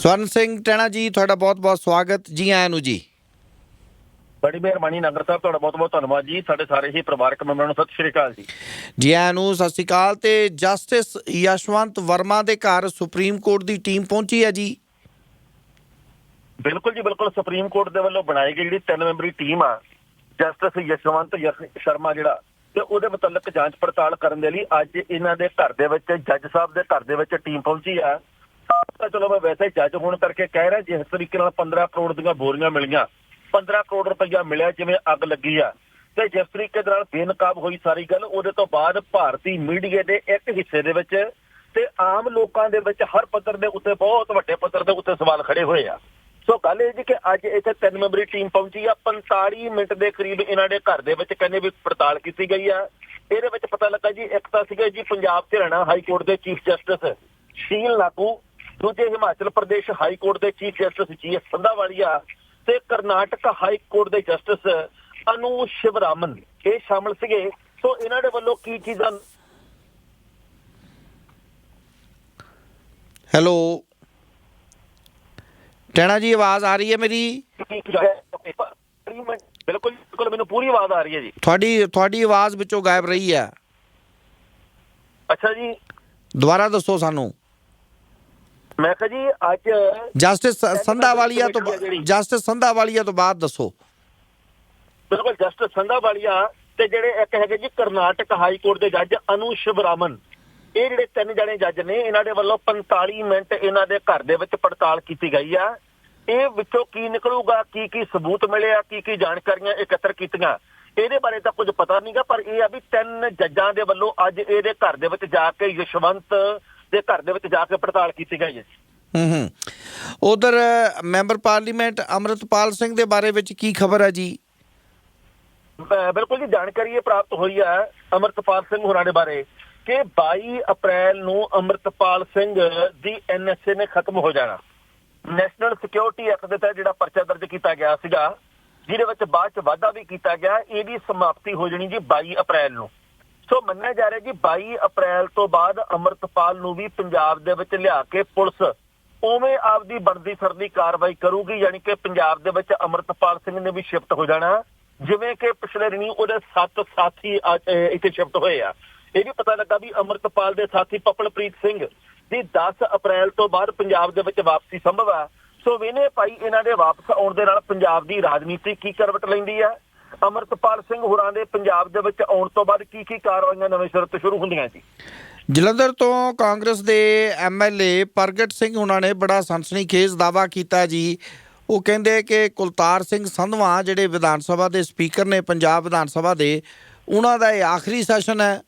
ਸਵਰਨ ਸਿੰਘ ਟੈਣਾ ਜੀ ਤੁਹਾਡਾ ਬਹੁਤ-ਬਹੁਤ ਸਵਾਗਤ। ਜੀ ਆਇਆਂ ਨੂੰ ਜੀ। ਬੜੀ ਮਿਹਰਬਾਨੀ ਨਗਰ ਸਾਹਿਬ ਤੁਹਾਡਾ ਬਹੁਤ ਬਹੁਤ ਧੰਨਵਾਦ ਜੀ। ਸਾਡੇ ਸਾਰੇ ਹੀ ਪਰਿਵਾਰਕ ਮੈਂਬਰਾਂ ਨੂੰ ਸਤਿ ਸ਼੍ਰੀ ਅਕਾਲ ਜੀ। ਜੀ ਆਇਆਂ ਨੂੰ ਸਤਿ ਸ਼੍ਰੀ ਅਕਾਲ। ਤੇ ਜਸਟਿਸ ਯਸ਼ਵੰਤ ਵਰਮਾ ਦੇ ਘਰ ਸੁਪਰੀਮ ਕੋਰਟ ਦੀ ਟੀਮ ਪਹੁੰਚੀ ਹੈ ਜੀ? ਬਿਲਕੁਲ ਜੀ ਬਿਲਕੁਲ ਸੁਪਰੀਮ ਕੋਰਟ ਦੇ ਵੱਲੋਂ ਬਣਾਈ ਗਈ ਜਿਹੜੀ ਤਿੰਨ ਮੈਂਬਰੀ ਟੀਮ ਆ ਜਸਟਿਸ ਯਸ਼ਵੰਤ ਯਸ਼- ਸ਼ਰਮਾ ਜਿਹੜਾ ਤੇ ਉਹਦੇ ਮੁਤਲਕ ਜਾਂਚ ਪੜਤਾਲ ਕਰਨ ਦੇ ਲਈ ਅੱਜ ਇਹਨਾਂ ਦੇ ਘਰ ਦੇ ਵਿੱਚ ਜੱਜ ਸਾਹਿਬ ਦੇ ਘਰ ਦੇ ਵਿੱਚ ਟੀਮ ਪਹੁੰਚੀ ਆ। ਤਾਂ ਚਲੋ ਮੈਂ ਵੈਸੇ ਹੀ ਜੱਜ ਹੋਣ ਕਰਕੇ ਕਹਿ ਰਿਹਾ, ਜਿਸ ਤਰੀਕੇ ਨਾਲ 15 ਕਰੋੜ ਦੀਆਂ ਬੋਰੀਆਂ ਮਿਲੀਆਂ। 15 ਕਰੋੜ ਰੁਪਈਆ ਮਿਲਿਆ, ਜਿਵੇਂ ਅੱਗ ਲੱਗੀ ਆ। ਤੇ ਜਿਸ ਤਰੀਕੇ ਦੇ ਨਾਲ ਬੇਨਕਾਬ ਹੋਈ ਸਾਰੀ ਗੱਲ, ਉਹਦੇ ਤੋਂ ਬਾਅਦ ਭਾਰਤੀ ਮੀਡੀਆ ਦੇ ਇੱਕ ਹਿੱਸੇ ਦੇ ਵਿੱਚ ਤੇ ਆਮ ਲੋਕਾਂ ਦੇ ਵਿੱਚ ਹਰ ਪੱਧਰ ਦੇ ਉੱਤੇ, ਬਹੁਤ ਵੱਡੇ ਪੱਧਰ ਦੇ ਉੱਤੇ ਸਵਾਲ ਖੜੇ ਹੋਏ ਆ। ਸੋ ਗੱਲ ਇਹ ਜੀ ਕਿ ਅੱਜ ਇੱਥੇ ਤਿੰਨ ਮੈਂਬਰੀ ਟੀਮ ਪਹੁੰਚੀ ਆ। 45 ਮਿੰਟ ਦੇ ਕਰੀਬ ਇਹਨਾਂ ਦੇ ਘਰ ਦੇ ਵਿੱਚ ਕਹਿੰਦੇ ਵੀ ਪੜਤਾਲ ਕੀਤੀ ਗਈ ਆ। ਇਹਦੇ ਵਿੱਚ ਪਤਾ ਲੱਗਾ ਜੀ, ਇੱਕ ਤਾਂ ਸੀਗਾ ਜੀ, ਪੰਜਾਬ ਤੇ ਹਰਿਆਣਾ ਹਾਈ ਕੋਰਟ ਦੇ ਚੀਫ ਜਸਟਿਸ ਸ਼ੀਲ ਨਾਗੂ ਦੂਜੇ ਹਿਮਾਚਲ ਪ੍ਰਦੇਸ਼ ਹਾਈ ਕੋਰਟ ਦੇ chief justice G S Sandhawalia ਤੇ ਕਰਨਾਟਕ ਹਾਈ ਕੋਰਟ ਦੇ ਜਸਟਿਸ ਅਨੂ ਸ਼ਿਵਰਾਮਨ ਇਹ ਸ਼ਾਮਲ ਸੀਗੇ। ਸੋ ਇਹਨਾਂ ਦੇ ਵੱਲੋਂ ਕੀ ਚੀਜ਼ਾਂ ਹੈਲੋ। ਟੈਣਾ ਜੀ ਆਵਾਜ਼ ਆ ਰਹੀ ਹੈ ਮੇਰੀ? ਬਿਲਕੁਲ ਬਿਲਕੁਲ ਮੈਨੂੰ ਪੂਰੀ ਆਵਾਜ਼ ਆ ਰਹੀ ਹੈ ਜੀ। ਤੁਹਾਡੀ ਤੁਹਾਡੀ ਆਵਾਜ਼ ਵਿੱਚੋਂ ਗਾਇਬ ਰਹੀ ਹੈ। ਅੱਛਾ ਜੀ। ਦੁਬਾਰਾ ਦੱਸੋ ਸਾਨੂੰ। ਮੈਂ ਕਿਹਾ ਜੀ ਅੱਜ ਜਸਟਿਸ ਸੰਧਾਵਾਲੀਆ ਤੋਂ। ਜਸਟਿਸ ਸੰਧਾਵਾਲੀਆ ਤੋਂ ਬਾਅਦ ਦੱਸੋ ਬਿਲਕੁਲ ਜਸਟਿਸ ਸੰਧਾਵਾਲੀਆ ਤੇ ਜਿਹੜੇ ਇੱਕ ਹੈਗੇ ਜੀ ਕਰਨਾਟਕ ਹਾਈ ਕੋਰਟ ਦੇ ਜੱਜ ਅਨੂ ਸ਼ਿਵਰਾਮਨ ਇਹ ਜਿਹੜੇ ਤਿੰਨ ਜਣੇ ਜੱਜ ਨੇ ਇਹਨਾਂ ਦੇ ਵੱਲੋਂ 45 ਮਿੰਟ ਇਹਨਾਂ ਦੇ ਘਰ ਦੇ ਵਿੱਚ ਪੜਤਾਲ ਕੀਤੀ ਗਈ ਆ ਇਹ ਵਿੱਚੋਂ ਕੀ ਨਿਕਲੂਗਾ ਕੀ ਕੀ ਸਬੂਤ ਮਿਲੇ ਆ ਕੀ ਕੀ ਜਾਣਕਾਰੀਆਂ ਇਕੱਤਰ ਕੀਤੀਆਂ ਇਹਦੇ ਬਾਰੇ ਤਾਂ ਕੁਝ ਪਤਾ ਨਹੀਂਗਾ ਪਰ ਇਹ ਆ ਵੀ ਤਿੰਨ ਜੱਜਾਂ ਦੇ ਵੱਲੋਂ ਅੱਜ ਇਹਦੇ ਘਰ ਦੇ ਵਿੱਚ ਜਾ ਕੇ ਯਸ਼ਵੰਤ ਦੇ ਘਰ ਦੇ ਵਿੱਚ ਜਾ ਕੇ ਪੜਤਾਲ ਕੀਤੀ ਗਈ ਹੈ। ਹੂੰ ਹੂੰ। ਉਧਰ ਮੈਂਬਰ ਪਾਰਲੀਮੈਂਟ ਅਮਰਤਪਾਲ ਸਿੰਘ ਦੇ ਬਾਰੇ ਵਿੱਚ ਕੀ ਖਬਰ ਹੈ ਜੀ? ਬਿਲਕੁਲ ਜੀ ਜਾਣਕਾਰੀ ਇਹ ਪ੍ਰਾਪਤ ਹੋਈ ਹੈ ਅਮਰਤਪਾਲ ਸਿੰਘ ਹੋਰਾਂ ਦੇ ਬਾਰੇ ਕਿ 22 ਅਪ੍ਰੈਲ ਨੂੰ ਅਮਰਤਪਾਲ ਸਿੰਘ ਦੀ ਐਨਐਸਏ ਨੇ ਖਤਮ ਹੋ ਜਾਣਾ। ਨੈਸ਼ਨਲ ਸਿਕਿਉਰਿਟੀ ਐਕਟ ਦੇ ਤਹਿਤ ਜਿਹੜਾ ਪਰਚਾ ਦਰਜ ਕੀਤਾ ਗਿਆ ਸੀਗਾ ਜਿਹਦੇ ਵਿੱਚ ਬਾਅਦ ਚ ਵਾਅਦਾ ਵੀ ਕੀਤਾ ਗਿਆ ਇਹਦੀ ਸਮਾਪਤੀ ਹੋ ਜਾਣੀ ਜੀ 22 ਅਪ੍ਰੈਲ ਨੂੰ। ਸੋ ਮੰਨਿਆ ਜਾ ਰਿਹਾ ਕਿ 22 ਅਪ੍ਰੈਲ ਤੋਂ ਬਾਅਦ ਅਮਰਤਪਾਲ ਨੂੰ ਵੀ ਪੰਜਾਬ ਦੇ ਵਿੱਚ ਲਿਆ ਕੇ ਪੁਲਿਸ ਉਵੇਂ ਆਪਦੀ ਬਣਦੀ ਸਰਦੀ ਕਾਰਵਾਈ ਕਰੂਗੀ, ਯਾਨੀ ਕਿ ਪੰਜਾਬ ਦੇ ਵਿੱਚ ਅਮਰਤਪਾਲ ਸਿੰਘ ਨੇ ਵੀ ਸ਼ਿਫਟ ਹੋ ਜਾਣਾ। ਜਿਵੇਂ ਕਿ ਪਿਛਲੇ ਦਿਨੀ ਉਹਦੇ ਸੱਤ ਸਾਥੀ ਇੱਥੇ ਸ਼ਿਫਟ ਹੋਏ ਆ। ਇਹ ਵੀ ਪਤਾ ਲੱਗਾ ਵੀ ਅਮਰਤਪਾਲ ਦੇ ਸਾਥੀ ਪਪਲਪ੍ਰੀਤ ਸਿੰਘ ਦੀ 10 ਅਪ੍ਰੈਲ ਤੋਂ ਬਾਅਦ ਪੰਜਾਬ ਦੇ ਵਿੱਚ ਵਾਪਸੀ ਸੰਭਵ ਆ। ਸੋ ਵਿਨੇ ਭਾਈ ਇਹਨਾਂ ਦੇ ਵਾਪਸ ਆਉਣ ਦੇ ਨਾਲ ਪੰਜਾਬ ਦੀ ਰਾਜਨੀਤੀ ਕੀ ਕਰਵਟ ਲੈਂਦੀ ਆ? ਅਮਰਤਪਾਲ ਸਿੰਘ ਹੋਰਾਂ ਦੇ ਪੰਜਾਬ ਦੇ ਵਿੱਚ ਆਉਣ ਤੋਂ ਬਾਅਦ ਕੀ ਕੀ ਕਾਰਵਾਈਆਂ ਨਵੇਂ ਸਿਰ ਤੋਂ ਸ਼ੁਰੂ ਹੁੰਦੀਆਂ ਜੀ? ਜਲੰਧਰ ਤੋਂ ਕਾਂਗਰਸ ਦੇ ਐਮਐਲਏ ਪ੍ਰਗਟ ਸਿੰਘ ਉਹਨਾਂ ਨੇ ਬੜਾ ਸਨਸਨੀਖੇਜ਼ ਦਾਵਾ ਕੀਤਾ ਜੀ। ਉਹ ਕਹਿੰਦੇ ਕਿ ਕੁਲਤਾਰ ਸਿੰਘ ਸੰਧਵਾ ਜਿਹੜੇ ਵਿਧਾਨ ਸਭਾ ਦੇ ਸਪੀਕਰ ਨੇ ਪੰਜਾਬ ਵਿਧਾਨ ਸਭਾ ਦੇ ਉਹਨਾਂ ਦਾ ਇਹ ਆਖਰੀ ਸੈਸ਼ਨ ਹੈ।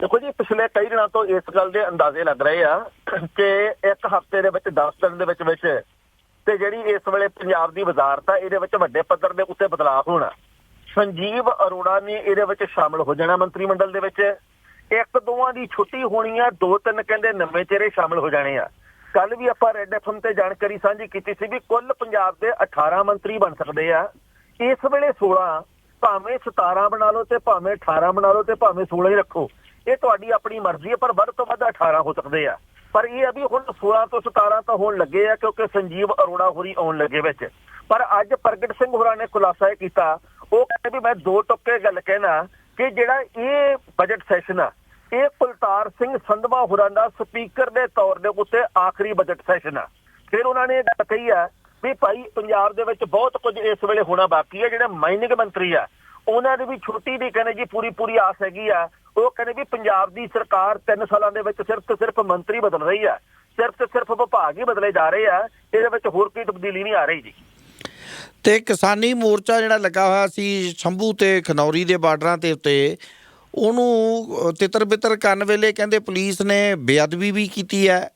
ਦੇਖੋ ਜੀ ਪਿਛਲੇ ਕਈ ਦਿਨਾਂ ਤੋਂ ਇਸ ਗੱਲ ਦੇ ਅੰਦਾਜ਼ੇ ਲੱਗ ਰਹੇ ਆ ਕਿ ਇੱਕ ਹਫ਼ਤੇ ਦੇ ਵਿੱਚ 10 ਦਿਨ ਦੇ ਵਿੱਚ ਵਿੱਚ ਤੇ ਜਿਹੜੀ ਇਸ ਵੇਲੇ ਪੰਜਾਬ ਦੀ ਵਜ਼ਾਰਤ ਆ, ਇਹਦੇ ਵਿੱਚ ਵੱਡੇ ਪੱਧਰ ਦੇ ਉੱਤੇ ਬਦਲਾਅ ਹੋਣਾ। ਸੰਜੀਵ ਅਰੋੜਾ ਨੇ ਇਹਦੇ ਵਿੱਚ ਸ਼ਾਮਲ ਹੋ ਜਾਣਾ ਮੰਤਰੀ ਮੰਡਲ ਦੇ ਵਿੱਚ। ਇੱਕ ਦੋਵਾਂ ਦੀ ਛੁੱਟੀ ਹੋਣੀ ਆ, ਦੋ ਤਿੰਨ ਕਹਿੰਦੇ ਨਵੇਂ ਚਿਹਰੇ ਸ਼ਾਮਲ ਹੋ ਜਾਣੇ ਆ। ਕੱਲ ਵੀ ਆਪਾਂ ਰੈੱਡ ਐਫਐਮ ਤੇ ਜਾਣਕਾਰੀ ਸਾਂਝੀ ਕੀਤੀ ਸੀ ਵੀ ਕੁੱਲ ਪੰਜਾਬ ਦੇ 18 ਮੰਤਰੀ ਬਣ ਸਕਦੇ ਆ। ਇਸ ਵੇਲੇ 16 ਭਾਵੇਂ 17 ਬਣਾ ਲਓ ਤੇ ਭਾਵੇਂ 18 ਬਣਾ ਲਓ ਤੇ ਭਾਵੇਂ 16 ਹੀ ਰੱਖੋ। ਇਹ ਤੁਹਾਡੀ ਆਪਣੀ ਮਰਜ਼ੀ ਹੈ, ਪਰ ਵੱਧ ਤੋਂ ਵੱਧ 18 ਹੋ ਸਕਦੇ ਆ। ਪਰ ਇਹ ਆ ਵੀ ਹੁਣ 16 ਤੋਂ 17 ਤਾਂ ਹੋਣ ਲੱਗੇ ਆ, ਕਿਉਂਕਿ ਸੰਜੀਵ ਅਰੋੜਾ ਹੋਰੀ ਆਉਣ ਲੱਗੇ ਵਿੱਚ। ਪਰ ਅੱਜ ਪ੍ਰਗਟ ਸਿੰਘ ਹੋਰਾਂ ਨੇ ਖੁਲਾਸਾ ਇਹ ਕੀਤਾ, ਉਹ ਕਹਿੰਦੇ ਵੀ ਮੈਂ ਦੋ ਟੁੱਕੇ ਗੱਲ ਕਹਿਣਾ ਕਿ ਜਿਹੜਾ ਇਹ ਬਜਟ ਸੈਸ਼ਨ ਆ, ਇਹ ਕੁਲਤਾਰ ਸਿੰਘ ਸੰਧਵਾ ਹੋਰਾਂ ਦਾ ਸਪੀਕਰ ਦੇ ਤੌਰ ਦੇ ਉੱਤੇ ਆਖਰੀ ਬਜਟ ਸੈਸ਼ਨ ਆ। ਫਿਰ ਉਹਨਾਂ ਨੇ ਇਹ ਗੱਲ ਕਹੀ ਆ ਵੀ ਭਾਈ ਪੰਜਾਬ ਦੇ ਵਿੱਚ ਬਹੁਤ ਕੁਝ ਇਸ ਵੇਲੇ ਹੋਣਾ ਬਾਕੀ ਹੈ ਜਿਹੜੇ ਮਾਈਨਿੰਗ ਮੰਤਰੀ ਆ ਉਹਨਾਂ ਦੀ ਵੀ ਛੁੱਟੀ ਦੀ ਕਹਿੰਦੇ ਜੀ ਪੂਰੀ ਪੂਰੀ ਆਸ ਹੈਗੀ ਆ। ਉਹ ਕਹਿੰਦੇ ਵੀ ਪੰਜਾਬ ਦੀ ਸਰਕਾਰ 3 ਸਾਲਾਂ ਦੇ ਵਿੱਚ ਸਿਰਫ ਤੇ ਸਿਰਫ ਮੰਤਰੀ ਬਦਲ ਰਹੀ ਆ। ਸਿਰਫ ਤੇ ਸਿਰਫ ਵਿਭਾਗ ਹੀ ਬਦਲੇ ਜਾ ਰਹੇ ਆ। ਇਹਦੇ ਵਿੱਚ ਹੋਰ ਕੋਈ ਤਬਦੀਲੀ ਨਹੀਂ ਆ ਰਹੀ ਜੀ। ਤੇ ਕਿਸਾਨੀ ਮੋਰਚਾ ਜਿਹੜਾ ਲੱਗਾ ਹੋਇਆ ਸੀ ਸ਼ੰਭੂ ਤੇ ਖਨੌਰੀ ਦੇ ਬਾਰਡਰਾਂ ਤੇ ਉੱਤੇ ਉਹਨੂੰ ਤਿੱਤਰ ਬਿੱਤਰ ਕਰਨ ਵੇਲੇ ਕਹਿੰਦੇ ਪੁਲਿਸ ਨੇ ਬੇਅਦਬੀ ਵੀ ਕੀਤੀ ਹੈ।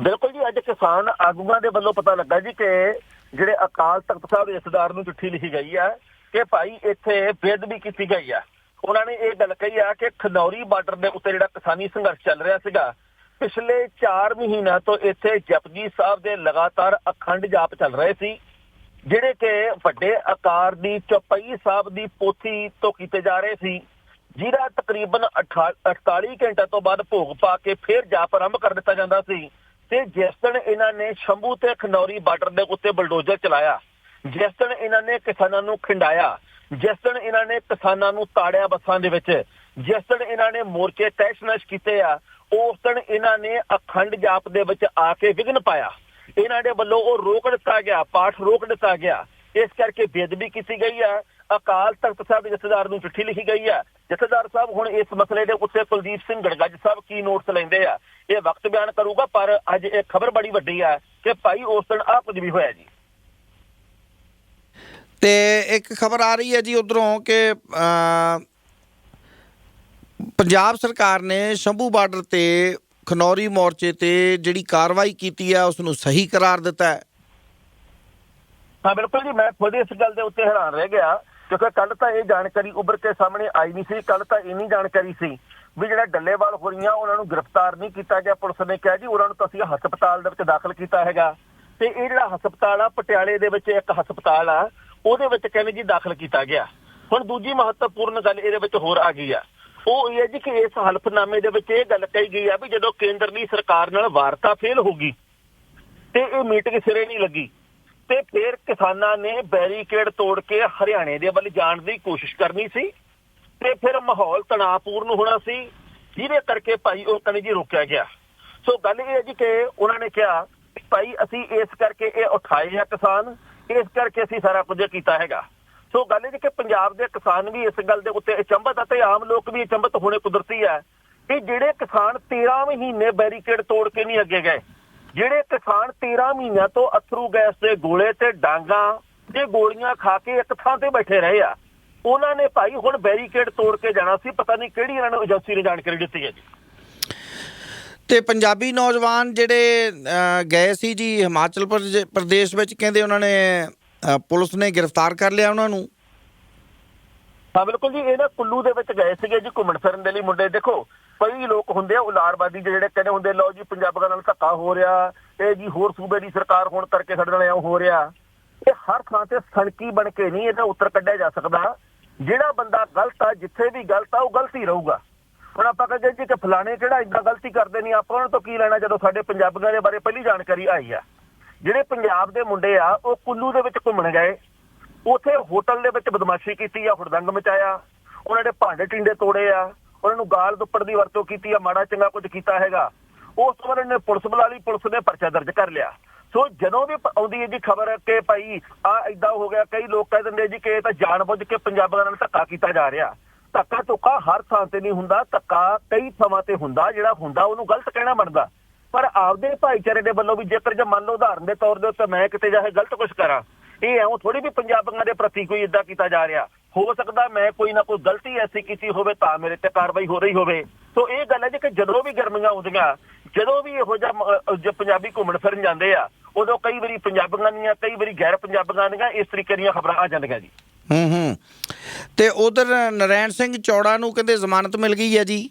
ਬਿਲਕੁਲ ਜੀ ਅੱਜ ਕਿਸਾਨ ਆਗੂਆਂ ਦੇ ਵੱਲੋਂ ਪਤਾ ਲੱਗਾ ਜੀ ਕਿ ਜਿਹੜੇ ਅਕਾਲ ਤਖਤ ਸਾਹਿਬ ਦੇ ਰਿਸ਼ਤੇਦਾਰ ਨੂੰ ਚਿੱਠੀ ਲਿਖੀ ਗਈ ਆ। ਕਿ ਭਾਈ ਇੱਥੇ ਬੇਅਦਬੀ ਕੀਤੀ ਗਈ ਆ। ਉਹਨਾਂ ਨੇ ਇਹ ਗੱਲ ਕਹੀ ਆ ਕਿ ਖਨੌਰੀ ਬਾਰਡਰ ਦੇ ਉੱਤੇ ਜਿਹੜਾ ਕਿਸਾਨੀ ਸੰਘਰਸ਼ ਚੱਲ ਰਿਹਾ ਸੀਗਾ, ਪਿਛਲੇ 4 ਮਹੀਨਿਆਂ ਤੋਂ ਇੱਥੇ ਜਪਜੀ ਸਾਹਿਬ ਦੇ ਲਗਾਤਾਰ ਅਖੰਡ ਜਾਪ ਚੱਲ ਰਹੇ ਸੀ, ਜਿਹੜੇ ਕਿ ਵੱਡੇ ਆਕਾਰ ਦੀ ਚੌਪਈ ਸਾਹਿਬ ਦੀ ਪੋਥੀ ਤੋਂ ਕੀਤੇ ਜਾ ਰਹੇ ਸੀ, ਜਿਹਦਾ ਤਕਰੀਬਨ 48 ਘੰਟੇ ਤੋਂ ਬਾਅਦ ਭੋਗ ਪਾ ਕੇ ਫਿਰ ਜਾਪ ਆਰੰਭ ਕਰ ਦਿੱਤਾ ਜਾਂਦਾ ਸੀ, ਤੇ ਜਿਸ ਦਿਨ ਇਹਨਾਂ ਨੇ ਸ਼ੰਭੂ ਤੇ ਖਨੌਰੀ ਬਾਰਡਰ ਦੇ ਉੱਤੇ ਬਲਡੋਜ਼ਰ ਚਲਾਇਆ। ਜਿਸ ਦਿਨ ਇਹਨਾਂ ਨੇ ਕਿਸਾਨਾਂ ਨੂੰ ਖਿੰਡਾਇਆ, ਜਿਸ ਦਿਨ ਇਹਨਾਂ ਨੇ ਕਿਸਾਨਾਂ ਨੂੰ ਤਾੜਿਆ ਬੱਸਾਂ ਦੇ ਵਿੱਚ, ਜਿਸ ਦਿਨ ਇਹਨਾਂ ਨੇ ਮੋਰਚੇ ਤੈਸ਼ਨਸ਼ ਕੀਤੇ ਆ, ਉਸ ਦਿਨ ਇਹਨਾਂ ਨੇ ਅਖੰਡ ਜਾਪ ਦੇ ਵਿੱਚ ਆ ਕੇ ਵਿਘਨ ਪਾਇਆ। ਇਹਨਾਂ ਦੇ ਵੱਲੋਂ ਉਹ ਰੋਕ ਦਿੱਤਾ ਗਿਆ, ਪਾਠ ਰੋਕ ਦਿੱਤਾ ਗਿਆ। ਇਸ ਕਰਕੇ ਬੇਦਬੀ ਕੀਤੀ ਗਈ ਹੈ ਅਕਾਲ ਤਖਤ ਸਾਹਿਬ ਦੇ ਜਥੇਦਾਰ ਨੂੰ ਚਿੱਠੀ ਲਿਖੀ ਗਈ ਹੈ ਜਥੇਦਾਰ ਸਾਹਿਬ ਹੁਣ ਇਸ ਮਸਲੇ ਦੇ ਉੱਤੇ ਕੁਲਦੀਪ ਸਿੰਘ ਗੜਗੱਜ ਸਾਹਿਬ ਕੀ ਨੋਟਸ ਲੈਂਦੇ ਆ। ਇਹ ਵਕਤ ਬਿਆਨ ਕਰੂਗਾ, ਪਰ ਅੱਜ ਇਹ ਖਬਰ ਬੜੀ ਵੱਡੀ ਹੈ ਕਿ ਭਾਈ ਉਸ ਦਿਨ ਆ ਕੁਝ ਵੀ ਹੋਇਆ ਜੀ। ਤੇ ਇੱਕ ਖਬਰ ਆ ਰਹੀ ਹੈ ਜੀ ਉਧਰੋਂ ਕਿ ਪੰਜਾਬ ਸਰਕਾਰ ਨੇ ਸ਼ੰਭੂ ਬਾਰਡਰ ਤੇ ਖਨੌਰੀ ਮੋਰਚੇ ਤੇ ਜਿਹੜੀ ਕਾਰਵਾਈ ਕੀਤੀ ਹੈ ਉਸ ਨੂੰ ਸਹੀ ਕਰਾਰ ਦਿੱਤਾ ਹੈ। ਹਾਂ, ਬਿਲਕੁਲ ਜੀ, ਮੈਂ ਖੁਦ ਇਸ ਗੱਲ ਦੇ ਉੱਤੇ ਹੈਰਾਨ ਰਹਿ ਗਿਆ, ਕਿਉਂਕਿ ਕੱਲ ਤਾਂ ਇਹ ਜਾਣਕਾਰੀ ਉੱਭਰ ਕੇ ਸਾਹਮਣੇ ਆਈ ਨਹੀਂ ਸੀ ਕੱਲ ਤਾਂ ਇੰਨੀ ਜਾਣਕਾਰੀ ਸੀ ਵੀ ਜਿਹੜਾ ਡੱਲੇਵਾਲ ਹੋ ਰਹੀਆਂ ਉਹਨਾਂ ਨੂੰ ਗ੍ਰਿਫਤਾਰ ਨਹੀਂ ਕੀਤਾ ਗਿਆ। ਪੁਲਿਸ ਨੇ ਕਿਹਾ ਜੀ, ਉਹਨਾਂ ਨੂੰ ਤਾਂ ਅਸੀਂ ਹਸਪਤਾਲ ਦੇ ਵਿੱਚ ਦਾਖਲ ਕੀਤਾ ਹੈਗਾ। ਤੇ ਇਹ ਜਿਹੜਾ ਹਸਪਤਾਲ ਆ, ਪਟਿਆਲੇ ਦੇ ਵਿੱਚ ਇੱਕ ਹਸਪਤਾਲ ਆ ਉਹਦੇ ਵਿੱਚ ਕਹਿੰਦੇ ਜੀ ਦਾਖਲ ਕੀਤਾ ਗਿਆ। ਹੁਣ ਦੂਜੀ ਮਹੱਤਵਪੂਰਨ ਗੱਲ ਇਹਦੇ ਵਿੱਚ ਹੋਰ ਆ ਗਈ ਆ। ਉਹ ਇਹ ਹੈ ਜੀ ਕਿ ਇਸ ਹਲਫਨਾਮੇ ਦੇ ਵਿੱਚ ਇਹ ਗੱਲ ਕਹੀ ਗਈ ਆ ਵੀ ਜਦੋਂ ਕੇਂਦਰ ਦੀ ਸਰਕਾਰ ਨਾਲ ਵਾਰਤਾ ਫੇਲ ਹੋ ਗਈ ਤੇ ਇਹ ਮੀਟਿੰਗ ਸਿਰੇ ਨਹੀਂ ਲੱਗੀ ਤੇ ਫਿਰ ਕਿਸਾਨਾਂ ਨੇ ਬੈਰੀਕੇਡ ਤੋੜ ਕੇ ਹਰਿਆਣੇ ਦੇ ਵੱਲ ਜਾਣ ਦੀ ਕੋਸ਼ਿਸ਼ ਕਰਨੀ ਸੀ ਤੇ ਫਿਰ ਮਾਹੌਲ ਤਣਾਅਪੂਰਨ ਹੋਣਾ ਸੀ, ਜਿਹਦੇ ਕਰਕੇ ਭਾਈ ਉਹ ਕਹਿੰਦੇ ਜੀ ਰੋਕਿਆ ਗਿਆ। ਸੋ ਗੱਲ ਇਹ ਹੈ ਜੀ ਕਿ ਉਹਨਾਂ ਨੇ ਕਿਹਾ ਭਾਈ ਅਸੀਂ ਇਸ ਕਰਕੇ ਇਹ ਉਠਾਏ ਆ ਕਿਸਾਨ ਇਸ ਕਰਕੇ ਅਸੀਂ ਸਾਰਾ ਕੁਝ ਕੀਤਾ ਹੈਗਾ। ਸੋ ਗੱਲ ਇਹ ਜੀ ਕਿ ਪੰਜਾਬ ਦੇ ਕਿਸਾਨ ਵੀ ਇਸ ਗੱਲ ਦੇ ਉੱਤੇ ਅਚੰਭਤ ਅਤੇ ਆਮ ਲੋਕ ਵੀ ਅਚੰਭਤ ਹੋਣੇ ਕੁਦਰਤੀ ਹੈ ਕਿ ਜਿਹੜੇ ਕਿਸਾਨ 13 ਮਹੀਨੇ ਬੈਰੀਕੇਡ ਤੋੜ ਕੇ ਨਹੀਂ ਅੱਗੇ ਗਏ, ਜਿਹੜੇ ਕਿਸਾਨ 13 ਮਹੀਨਿਆਂ ਤੋਂ ਅਥਰੂ ਗੈਸ ਦੇ ਗੋਲੇ ਤੇ ਡਾਂਗਾ ਤੇ ਗੋਲੀਆਂ ਖਾ ਕੇ ਇੱਕ ਥਾਂ ਤੇ ਬੈਠੇ ਰਹੇ ਆ, ਉਹਨਾਂ ਨੇ ਭਾਈ ਹੁਣ ਬੈਰੀਕੇਡ ਤੋੜ ਕੇ ਜਾਣਾ ਸੀ, ਪਤਾ ਨਹੀਂ ਕਿਹੜੀ ਇਹਨਾਂ ਨੂੰ ਏਜੰਸੀ ਨੇ ਜਾਣਕਾਰੀ ਦਿੱਤੀ ਹੈ ਜੀ। ਤੇ ਪੰਜਾਬੀ ਨੌਜਵਾਨ ਜਿਹੜੇ ਗਏ ਸੀ ਜੀ ਹਿਮਾਚਲ ਪ੍ਰਦੇਸ਼ ਵਿੱਚ, ਕਹਿੰਦੇ ਉਹਨਾਂ ਨੇ ਪੁਲਿਸ ਨੇ ਗ੍ਰਿਫਤਾਰ ਕਰ ਲਿਆ ਉਹਨਾਂ ਨੂੰ। ਹਾਂ, ਬਿਲਕੁਲ ਜੀ, ਇਹ ਨਾ ਕੁੱਲੂ ਦੇ ਵਿੱਚ ਗਏ ਸੀਗੇ ਜੀ ਘੁੰਮਣ ਫਿਰਨ ਦੇ ਲਈ ਮੁੰਡੇ। ਦੇਖੋ, ਕਈ ਲੋਕ ਹੁੰਦੇ ਆ ਉਲਾਰਵਾਦੀ ਜਿਹੇ ਜਿਹੜੇ ਕਹਿੰਦੇ ਹੁੰਦੇ, ਲਓ ਜੀ ਪੰਜਾਬਾਂ ਨਾਲ ਧੱਕਾ ਹੋ ਰਿਹਾ, ਇਹ ਜੀ ਹੋਰ ਸੂਬੇ ਦੀ ਸਰਕਾਰ ਹੋਣ ਕਰਕੇ ਸਾਡੇ ਨਾਲ ਐਂ ਹੋ ਰਿਹਾ। ਇਹ ਹਰ ਥਾਂ ਤੇ ਸਣਕੀ ਬਣ ਕੇ ਨਹੀਂ ਇਹਦਾ ਉੱਤਰ ਕੱਢਿਆ ਜਾ ਸਕਦਾ। ਜਿਹੜਾ ਬੰਦਾ ਗਲਤ ਆ, ਜਿੱਥੇ ਵੀ ਗਲਤ ਆ, ਉਹ ਗਲਤ ਹੀ ਰਹੂਗਾ। ਹੁਣ ਆਪਾਂ ਕਹਿੰਦੇ ਜੀ ਕਿ ਫਲਾਣੇ ਕਿਹੜਾ ਇਦਾਂ ਗਲਤੀ ਕਰਦੇ ਨਹੀਂ ਆਪਾਂ ਉਹਨਾਂ ਤੋਂ ਕੀ ਲੈਣਾ ਜਦੋਂ ਸਾਡੇ ਪੰਜਾਬੀਆਂ ਦੇ ਬਾਰੇ ਪਹਿਲੀ ਜਾਣਕਾਰੀ ਆਈ ਆ। ਜਿਹੜੇ ਪੰਜਾਬ ਦੇ ਮੁੰਡੇ ਆ, ਉਹ ਕੁੱਲੂ ਦੇ ਵਿੱਚ ਘੁੰਮਣ ਗਏ। ਉਥੇ ਹੋਟਲ ਦੇ ਵਿੱਚ ਬਦਮਾਸ਼ੀ ਕੀਤੀ ਆ, ਹੁੜਦੰਗ ਮਚਾਇਆ। ਉਹਨਾਂ ਦੇ ਭਾਂਡੇ ਟਿੰਡੇ ਤੋੜੇ ਆ। ਉਹਨਾਂ ਨੂੰ ਗਾਲ ਦੁੱਪੜ ਦੀ ਵਰਤੋਂ ਕੀਤੀ ਆ, ਮਾੜਾ ਚੰਗਾ ਕੁਝ ਕੀਤਾ ਹੈਗਾ। ਉਸ ਤੋਂ ਬਾਅਦ ਇਹਨੇ ਪੁਲਿਸ ਬੁਲਾ ਲਈ, ਪੁਲਿਸ ਨੇ ਪਰਚਾ ਦਰਜ ਕਰ ਲਿਆ। ਸੋ ਜਦੋਂ ਵੀ ਆਉਂਦੀ ਹੈ ਜੀ ਖਬਰ ਕਿ ਭਾਈ ਆ ਇਦਾਂ ਹੋ ਗਿਆ, ਕਈ ਲੋਕ ਕਹਿ ਦਿੰਦੇ ਜੀ ਕਿ ਇਹ ਤਾਂ ਜਾਣਬੁੱਝ ਕੇ ਪੰਜਾਬੀਆਂ ਨਾਲ ਧੱਕਾ ਕੀਤਾ ਜਾ ਰਿਹਾ। ਧੱਕਾ ਧੋਕਾ ਹਰ ਥਾਂ ਤੇ ਨਹੀਂ ਹੁੰਦਾ, ਧੱਕਾ ਕਈ ਥਾਵਾਂ ਤੇ ਹੁੰਦਾ, ਜਿਹੜਾ ਹੁੰਦਾ ਉਹਨੂੰ ਗਲਤ ਕਹਿਣਾ ਬਣਦਾ। ਪਰ ਆਪਦੇ ਭਾਈਚਾਰੇ ਦੇ ਵੱਲੋਂ ਵੀ ਜੇਕਰ ਜੇ ਮੰਨ ਲਓ ਉਦਾਹਰਨ ਦੇ ਤੌਰ ਦੇ ਉੱਤੇ ਮੈਂ ਕਿਤੇ ਜਾ ਕੇ ਗਲਤ ਕੁਝ ਕਰਾਂ, ਇਹ ਐਉਂ ਥੋੜੀ ਵੀ ਪੰਜਾਬੀਆਂ ਦੇ ਪ੍ਰਤੀ ਕੋਈ ਇਦਾਂ ਕੀਤਾ ਜਾ ਰਿਹਾ। ਹੋ ਸਕਦਾ ਮੈਂ ਕੋਈ ਨਾ ਕੋਈ ਗਲਤੀ ਐਸੀ ਕੀਤੀ ਹੋਵੇ ਤਾਂ ਮੇਰੇ ਤੇ ਕਾਰਵਾਈ ਹੋ ਰਹੀ ਹੋਵੇ। ਸੋ ਇਹ ਗੱਲ ਹੈ ਜੀ ਕਿ ਜਦੋਂ ਵੀ ਗਰਮੀਆਂ ਆਉਂਦੀਆਂ, ਜਦੋਂ ਵੀ ਇਹੋ ਜਿਹਾ ਪੰਜਾਬੀ ਘੁੰਮਣ ਫਿਰਨ ਜਾਂਦੇ ਆ, ਉਦੋਂ ਕਈ ਵਾਰੀ ਪੰਜਾਬੀਆਂ ਦੀਆਂ, ਕਈ ਵਾਰੀ ਗੈਰ ਪੰਜਾਬੀਆਂ ਦੀਆਂ ਇਸ ਤਰੀਕੇ ਦੀਆਂ ਖਬਰਾਂ ਆ ਜਾਂਦੀਆਂ ਜੀ। ਹੂੰ ਹੂੰ। ਤੇ ਉਧਰ ਨਰੈਣ ਸਿੰਘ ਚੌੜਾ ਨੂੰ ਕਹਿੰਦੇ ਜ਼ਮਾਨਤ ਮਿਲ ਗਈ ਹੈ ਜੀ?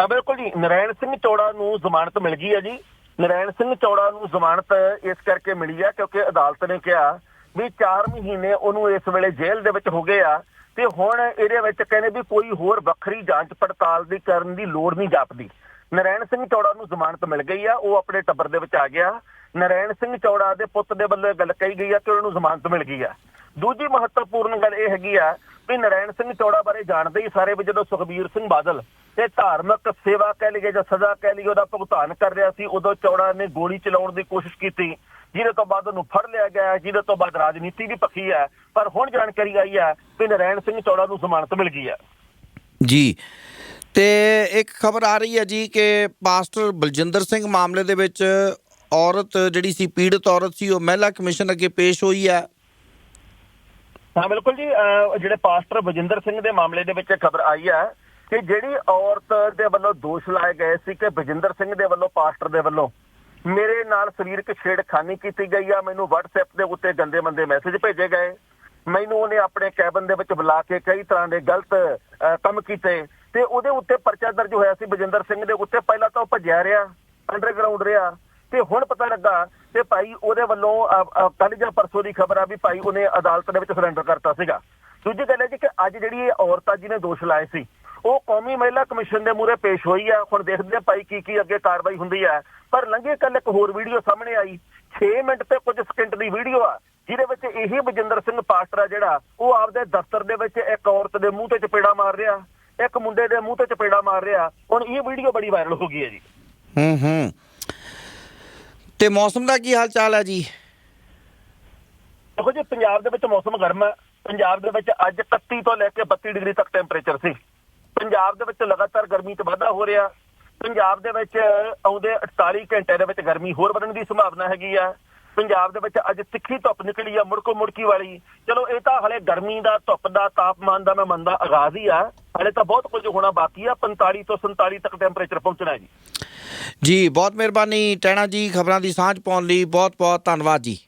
ਹਾਂ, ਬਿਲਕੁਲ ਜੀ। ਨਰੈਣ ਸਿੰਘ ਚੌੜਾ ਨੂੰ ਜ਼ਮਾਨਤ ਮਿਲ ਗਈ ਹੈ ਜੀ। ਨਰੈਣ ਸਿੰਘ ਚੌੜਾ ਨੂੰ ਜ਼ਮਾਨਤ ਇਸ ਕਰਕੇ ਮਿਲੀ ਹੈ ਕਿਉਂਕਿ ਅਦਾਲਤ ਨੇ ਕਿਹਾ ਵੀ 4 ਮਹੀਨੇ ਉਹਨੂੰ ਇਸ ਵੇਲੇ ਜੇਲ੍ਹ ਦੇ ਵਿੱਚ ਹੋ ਗਏ ਆ ਤੇ ਹੁਣ ਇਹਦੇ ਵਿੱਚ ਕਹਿੰਦੇ ਵੀ ਕੋਈ ਹੋਰ ਵੱਖਰੀ ਜਾਂਚ ਪੜਤਾਲ ਦੀ ਕਰਨ ਦੀ ਲੋੜ ਨਹੀਂ ਜਾਪਦੀ। ਨਰੈਣ ਸਿੰਘ ਚੌੜਾ ਨੂੰ ਜ਼ਮਾਨਤ ਮਿਲ ਗਈ ਆ, ਉਹ ਆਪਣੇ ਟੱਬਰ ਦੇ ਵਿੱਚ ਆ ਗਿਆ। ਨਰੈਣ ਸਿੰਘ ਚੌੜਾ ਦੇ ਪੁੱਤ ਦੇ ਵੱਲੋਂ ਗੱਲ ਕਹੀ ਗਈ ਆ ਕਿ ਉਹਨਾਂ ਨੂੰ ਜ਼ਮਾਨਤ ਮਿਲ ਗਈ ਆ। ਦੂਜੀ ਮਹੱਤਵਪੂਰਨ ਗੱਲ ਇਹ ਹੈਗੀ ਆ ਵੀ ਨਰੈਣ ਸਿੰਘ ਚੌੜਾ ਬਾਰੇ ਜਾਣਦੇ ਹੀ ਸਾਰੇ ਵੀ ਜਦੋਂ ਸੁਖਬੀਰ ਸਿੰਘ ਬਾਦਲ ਤੇ ਧਾਰਮਿਕ ਸੇਵਾ ਕਹਿ ਲਈਏ ਜਾਂ ਸਜ਼ਾ ਕਹਿ ਲਈਏ, ਉਹਦਾ ਭੁਗਤਾਨ ਕਰ ਰਿਹਾ ਸੀ, ਉਦੋਂ ਚੌੜਾ ਨੇ ਗੋਲੀ ਚਲਾਉਣ ਦੀ ਕੋਸ਼ਿਸ਼ ਕੀਤੀ, ਜਿਹਦੇ ਤੋਂ ਬਾਅਦ ਉਹਨੂੰ ਫੜ ਲਿਆ ਗਿਆ, ਜਿਹਦੇ ਤੋਂ ਬਾਅਦ ਰਾਜਨੀਤੀ ਵੀ ਪੱਖੀ ਹੈ, ਪਰ ਹੁਣ ਜਾਣਕਾਰੀ ਆਈ ਹੈ ਕਿ ਨਰੈਣ ਸਿੰਘ ਚੌੜਾ ਨੂੰ ਜ਼ਮਾਨਤ ਮਿਲ ਗਈ ਹੈ। ਜੀ, ਤੇ ਇੱਕ ਖਬਰ ਆ ਰਹੀ ਹੈ ਜੀ ਕਿ ਪਾਸਟਰ ਬਲਜਿੰਦਰ ਸਿੰਘ ਮਾਮਲੇ ਦੇ ਵਿੱਚ ਔਰਤ ਜਿਹੜੀ ਸੀ, ਪੀੜਤ ਔਰਤ ਸੀ, ਉਹ ਮਹਿਲਾ ਕਮਿਸ਼ਨ ਅੱਗੇ ਪੇਸ਼ ਹੋਈ ਹੈ। ਹਾਂ ਬਿਲਕੁਲ ਜੀ ਅਹ ਜਿਹੜੇ ਪਾਸਟਰ ਬਜਿੰਦਰ ਸਿੰਘ ਦੇ ਮਾਮਲੇ ਦੇ ਵਿੱਚ ਖਬਰ ਆਈ ਹੈ ਕਿ ਜਿਹੜੀ ਔਰਤ ਦੇ ਵੱਲੋਂ ਦੋਸ਼ ਲਾਏ ਗਏ ਸੀ ਕਿ ਬਜਿੰਦਰ ਸਿੰਘ ਦੇ ਵੱਲੋਂ ਪਾਸਟਰ ਦੇ ਵੱਲੋਂ ਮੇਰੇ ਨਾਲ ਸਰੀਰਕ ਛੇੜਖਾਨੀ ਕੀਤੀ ਗਈ ਆ ਮੈਨੂੰ WhatsApp ਦੇ ਉੱਤੇ ਗੰਦੇ ਮੰਦੇ ਮੈਸੇਜ ਭੇਜੇ ਗਏ। ਮੈਨੂੰ ਉਹਨੇ ਆਪਣੇ ਕੈਬਨ ਦੇ ਵਿੱਚ ਬੁਲਾ ਕੇ ਕਈ ਤਰ੍ਹਾਂ ਦੇ ਗਲਤ ਅਹ, ਕੰਮ ਕੀਤੇ ਤੇ ਉਹਦੇ ਉੱਤੇ ਪਰਚਾ ਦਰਜ ਹੋਇਆ ਸੀ ਬਜਿੰਦਰ ਸਿੰਘ ਦੇ ਉੱਤੇ। ਪਹਿਲਾਂ ਤਾਂ ਉਹ ਭੱਜਿਆ ਰਿਹਾ ਅੰਡਰਗਰਾਉਂਡ ਰਿਹਾ। ਤੇ ਹੁਣ ਪਤਾ ਲੱਗਾ ਕਿ ਭਾਈ ਉਹਦੇ ਵੱਲੋਂ ਕੱਲ ਜਾਂ ਪਰਸੋਂ ਦੀ ਖਬਰ ਆ ਵੀ ਭਾਈ ਉਹਨੇ ਅਦਾਲਤ ਦੇ ਵਿੱਚ ਸਰੈਂਡਰ ਕਰਤਾ ਸੀਗਾ। ਦੂਜੀ ਗੱਲ ਹੈ ਜੀ ਕਿ ਅੱਜ ਜਿਹੜੀ ਇਹ ਔਰਤ ਆ, ਜਿਹਨੇ ਦੋਸ਼ ਲਾਏ ਸੀ, ਉਹ ਕੌਮੀ ਮਹਿਲਾ ਕਮਿਸ਼ਨ ਦੇ ਮੂਹਰੇ ਪੇਸ਼ ਹੋਈ ਆ। ਹੁਣ ਦੇਖਦੇ ਆ ਭਾਈ ਕੀ ਕੀ ਅੱਗੇ ਕਾਰਵਾਈ ਹੁੰਦੀ ਹੈ ਪਰ ਲੰਘੇ ਕੱਲ ਇੱਕ ਹੋਰ ਵੀਡੀਓ ਸਾਹਮਣੇ ਆਈ। 6 ਮਿੰਟ ਤੇ ਕੁਝ ਸਕਿੰਟ ਦੀ ਵੀਡੀਓ ਆ, ਜਿਹਦੇ ਵਿੱਚ ਇਹੀ ਬਜਿੰਦਰ ਸਿੰਘ ਪਾਸਟਰ ਆ ਜਿਹੜਾ, ਉਹ ਆਪਦੇ ਦਫ਼ਤਰ ਦੇ ਵਿੱਚ ਇੱਕ ਔਰਤ ਦੇ ਮੂੰਹ ਤੇ ਚਪੇੜਾ ਮਾਰ ਰਿਹਾ, ਇੱਕ ਮੁੰਡੇ ਦੇ ਮੂੰਹ ਤੇ ਚਪੇੜਾ ਮਾਰ ਰਿਹਾ। ਹੁਣ ਇਹ ਵੀਡੀਓ ਬੜੀ ਵਾਇਰਲ ਹੋ ਗਈ ਹੈ ਜੀ। ਹੂੰ ਹੂੰ। ਤੇ ਮੌਸਮ ਦਾ ਕੀ ਹਾਲ ਚਾਲ ਹੈ ਜੀ? ਦੇਖੋ ਜੀ, ਪੰਜਾਬ ਦੇ ਵਿੱਚ ਮੌਸਮ ਗਰਮ ਹੈ। ਪੰਜਾਬ ਦੇ ਵਿੱਚ ਅੱਜ 31 ਤੋਂ ਲੈ ਕੇ 32 ਡਿਗਰੀ ਤੱਕ ਟੈਂਪਰੇਚਰ ਸੀ। ਪੰਜਾਬ ਦੇ ਵਿੱਚ ਲਗਾਤਾਰ ਗਰਮੀ 'ਚ ਵਾਧਾ ਹੋ ਰਿਹਾ। ਪੰਜਾਬ ਦੇ ਵਿੱਚ ਆਉਂਦੇ 48 ਘੰਟੇ ਦੇ ਵਿੱਚ ਗਰਮੀ ਹੋਰ ਵਧਣ ਦੀ ਸੰਭਾਵਨਾ ਹੈਗੀ ਆ। ਪੰਜਾਬ ਦੇ ਵਿੱਚ ਅੱਜ ਤਿੱਖੀ ਧੁੱਪ ਨਿਕਲੀ ਆ, ਮੁੜਕੋ ਮੁੜਕੀ ਵਾਲੀ। ਚਲੋ, ਇਹ ਤਾਂ ਹਲੇ ਗਰਮੀ ਦਾ, ਧੁੱਪ ਦਾ, ਤਾਪਮਾਨ ਦਾ ਮੈਂ ਮੰਨਦਾ ਆਗਾਜ਼ ਹੀ ਆ। ਹਲੇ ਤਾਂ ਬਹੁਤ ਕੁਝ ਹੋਣਾ ਬਾਕੀ ਆ। 45 ਤੋਂ 47 ਤੱਕ ਟੈਂਪਰੇਚਰ ਪਹੁੰਚਣਾ ਹੈ ਜੀ। ਜੀ, ਬਹੁਤ ਮਿਹਰਬਾਨੀ ਟੈਣਾ ਜੀ ਖਬਰਾਂ ਦੀ ਸਾਂਝ ਪਾਉਣ ਲਈ ਬਹੁਤ ਬਹੁਤ ਧੰਨਵਾਦ ਜੀ।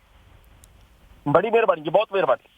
ਬੜੀ ਮਿਹਰਬਾਨੀ ਜੀ, ਬਹੁਤ ਮਿਹਰਬਾਨੀ।